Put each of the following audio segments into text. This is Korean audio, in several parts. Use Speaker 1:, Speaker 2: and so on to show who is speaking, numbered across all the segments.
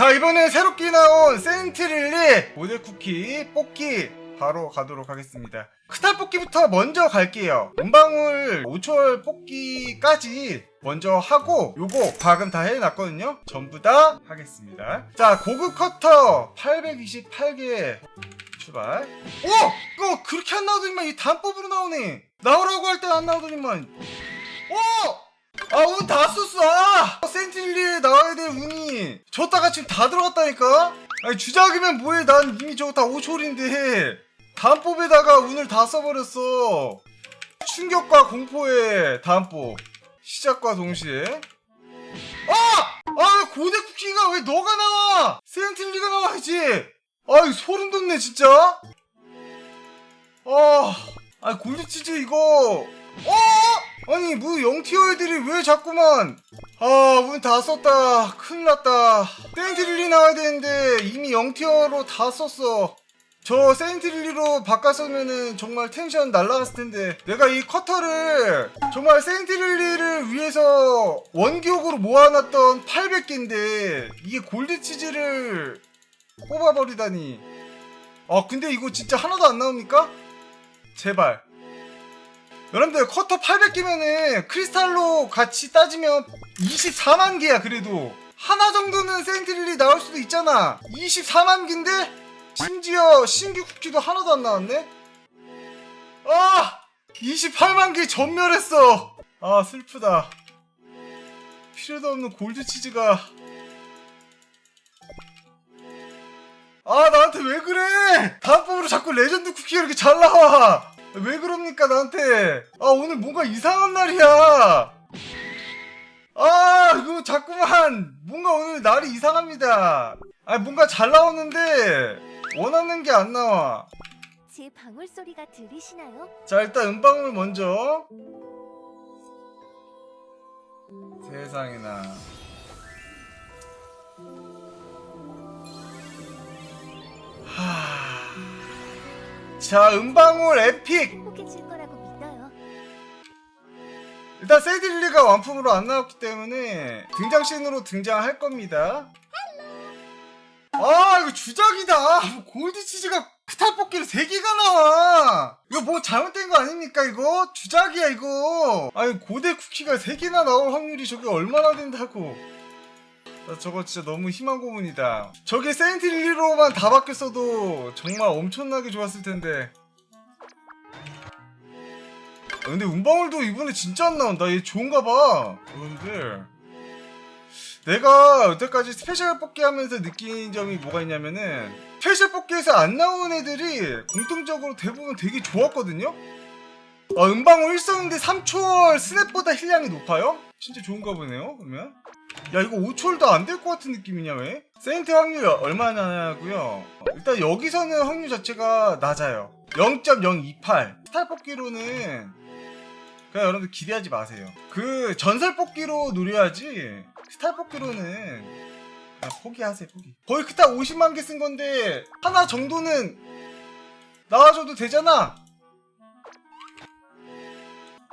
Speaker 1: 자 이번에 새롭게 나온 센트릴리 모델 쿠키 뽑기 바로 가도록 하겠습니다. 크탈 뽑기부터 먼저 갈게요. 은방울 5초월 뽑기까지 먼저 하고 요거 박음 다 해놨거든요. 전부 다 하겠습니다. 자 고급 커터 828개 출발. 오! 이거 그렇게 안 나오더니만 이 단법으로 나오네. 나오라고 할 때 안 나오더니만. 오! 아, 운다 썼어! 나와야 될 운이. 줬다가 지금 다 들어갔다니까? 아니, 주작이면 뭐해. 난 이미 저거 다 5초월인데. 다음법에다가 운을 다 써버렸어. 충격과 공포의 다음법. 시작과 동시에. 아! 아, 고대 쿠키가 왜 너가 나와! 센틸리가 나와야지! 아이, 소름 돋네, 진짜! 아, 아, 골드치즈 이거. 어? 아니 뭐 영티어 애들이 왜 자꾸만 아 문 다 썼다. 큰일 났다. 세인트릴리 나와야 되는데 이미 영티어로 다 썼어. 저 세인트릴리로 바꿨으면은 정말 텐션 날라갔을 텐데 내가 이 커터를 정말 세인트릴리를 위해서 원기옥으로 모아놨던 800개인데 이게 골드치즈를 뽑아버리다니. 아 근데 이거 진짜 하나도 안 나옵니까? 제발. 여러분들 커터 800개면은 크리스탈로 같이 따지면 24만 개야 그래도. 하나 정도는 센트릴이 나올 수도 있잖아. 24만 개인데? 심지어 신규 쿠키도 하나도 안 나왔네? 아! 28만 개 전멸했어. 아 슬프다. 필요도 없는 골드 치즈가. 아 나한테 왜 그래? 다음번으로 자꾸 레전드 쿠키가 이렇게 잘 나와. 왜 그럽니까 나한테? 아 오늘 뭔가 이상한 날이야 아 이거 자꾸만 뭔가 오늘 날이 이상합니다. 아 뭔가 잘 나오는데 원하는 게 안 나와.
Speaker 2: 제 방울 소리가 들리시나요?
Speaker 1: 자 일단 음방울 먼저. 세상에나. 하... 자 음방울 에픽.
Speaker 2: 믿어요.
Speaker 1: 일단 세이드릴리가 완품으로 안 나왔기 때문에 등장신으로 등장할 겁니다. 아 이거 주작이다. 뭐 골드치즈가 크탈 뽑기를 3개가 나와. 이거 뭐 잘못된 거 아닙니까 이거? 주작이야 이거. 아니 고대 쿠키가 3개나 나올 확률이 저게 얼마나 된다고. 나 저거 진짜 너무 희망 고문이다. 저게 세인트 릴리로만 다 바뀌었어도 정말 엄청나게 좋았을 텐데. 아, 근데 운방울도 이번에 진짜 안 나온다. 얘 좋은가 봐. 여러분들. 내가 여태까지 스페셜 뽑기 하면서 느낀 점이 뭐가 있냐면은 스페셜 뽑기에서 안 나온 애들이 공통적으로 대부분 되게 좋았거든요? 아, 은방울 1성인데 3초월 스냅보다 힐량이 높아요? 진짜 좋은가 보네요, 그러면. 야, 이거 5초월도 안 될 것 같은 느낌이냐, 왜? 세인트 확률 얼마나냐고요? 어, 일단 여기서는 확률 자체가 낮아요. 0.028. 스타일 뽑기로는 그냥 여러분들 기대하지 마세요. 그 전설 뽑기로 노려야지 스타일 뽑기로는 그냥 포기하세요 포기. 거의 그딱 50만 개 쓴 건데 하나 정도는 나와줘도 되잖아.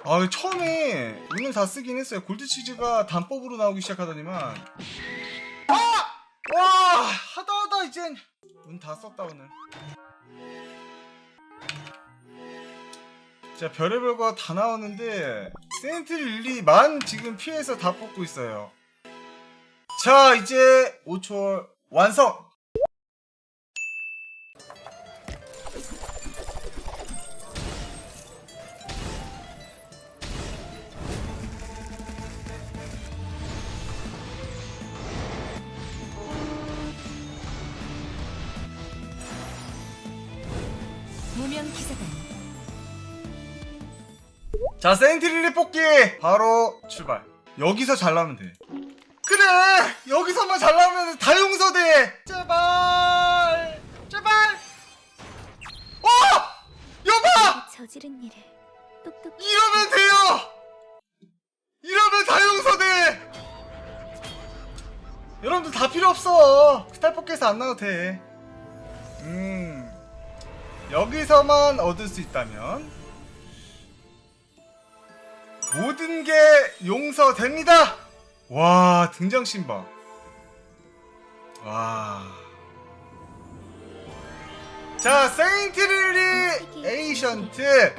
Speaker 1: 아 처음에 운을 다 쓰긴 했어요. 골드 치즈가 단법으로 나오기 시작하더니만 아! 와 하다 하다 이젠 운 다 썼다 오늘. 자 별의별 거 다 나오는데 세인트 릴리만 지금 피해서 다 뽑고 있어요. 자 이제 5초 완성!
Speaker 2: 무명 기사단
Speaker 1: 자 릴리 뽑기 바로 출발 여기서 잘 나오면 돼 그래 여기서만 잘 나오면 다 용서돼 제발 제발 어 여봐
Speaker 2: 저지른 똑똑히
Speaker 1: 이러면 돼요! 이러면 다 용서돼! 여러분들 다 필요 없어. 스탈 뽑기에서 안 나와도 돼. 음. 여기서만 얻을 수 있다면 모든 게 용서됩니다. 와 등장 신바. 와. 자, 세인트릴리 에이션트.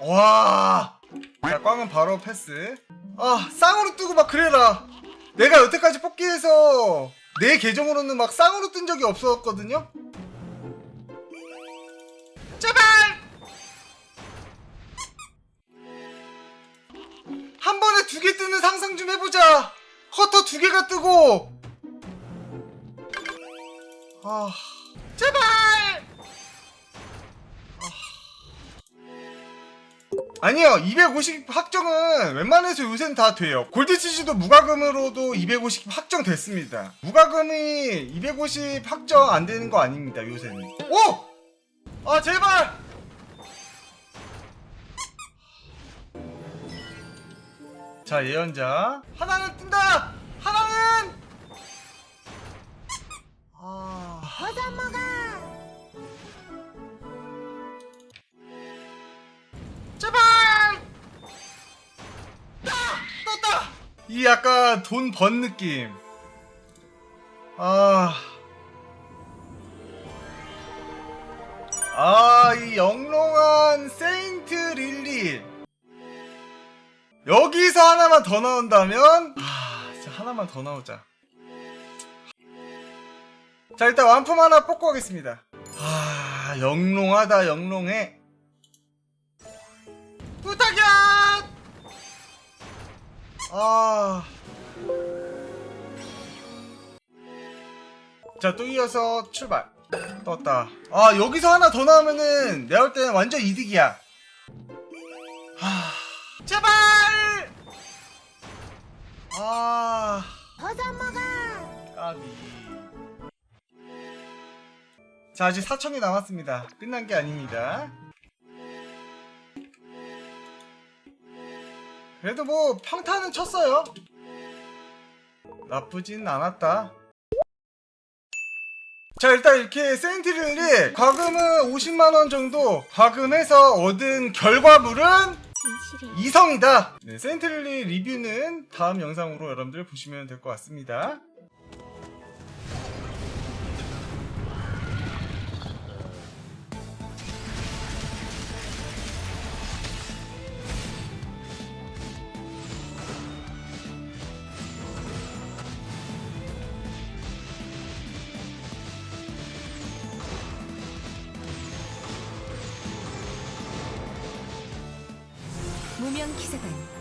Speaker 1: 와. 자, 꽝은 바로 패스. 아, 쌍으로 뜨고 막 그래라. 내가 여태까지 뽑기에서 내 계정으로는 막 쌍으로 뜬 적이 없었거든요. 제발. 한 번에 두개 뜨는 상상 좀 해보자. 커터 두 개가 뜨고. 아, 제발. 아니요 250 확정은 웬만해서 요새는 다 돼요 골드치즈도 무과금으로도 250 확정 됐습니다 무과금이 250 확정 안 되는 거 아닙니다 요새는 오! 아 제발 자 예언자 하나는 뜬다 하나는 아
Speaker 2: 어서 먹어.
Speaker 1: 제발! 아! 떴다! 이 약간 돈 번 느낌. 아. 아, 이 영롱한 세인트 릴리. 여기서 하나만 더 나온다면, 아, 진짜 하나만 더 나오자. 자, 일단 완품 하나 뽑고 가겠습니다. 아, 영롱하다, 영롱해. 부탁이야! 아. 자, 또 이어서 출발. 떴다. 아, 여기서 하나 더 나오면은 내가 볼 때는 완전 이득이야. 하. 제발! 아,
Speaker 2: 어서 먹어.
Speaker 1: 까비. 자, 아직 4천이 남았습니다. 끝난 게 아닙니다. 그래도 뭐 평타는 쳤어요. 나쁘진 않았다. 자 일단 이렇게 세인트릴이 과금은 50만원 정도 과금해서 얻은 결과물은
Speaker 2: 진실이
Speaker 1: 이성이다. 네, 세인트릴리 리뷰는 다음 영상으로 여러분들 보시면 될 것 같습니다.
Speaker 2: 무명 기사단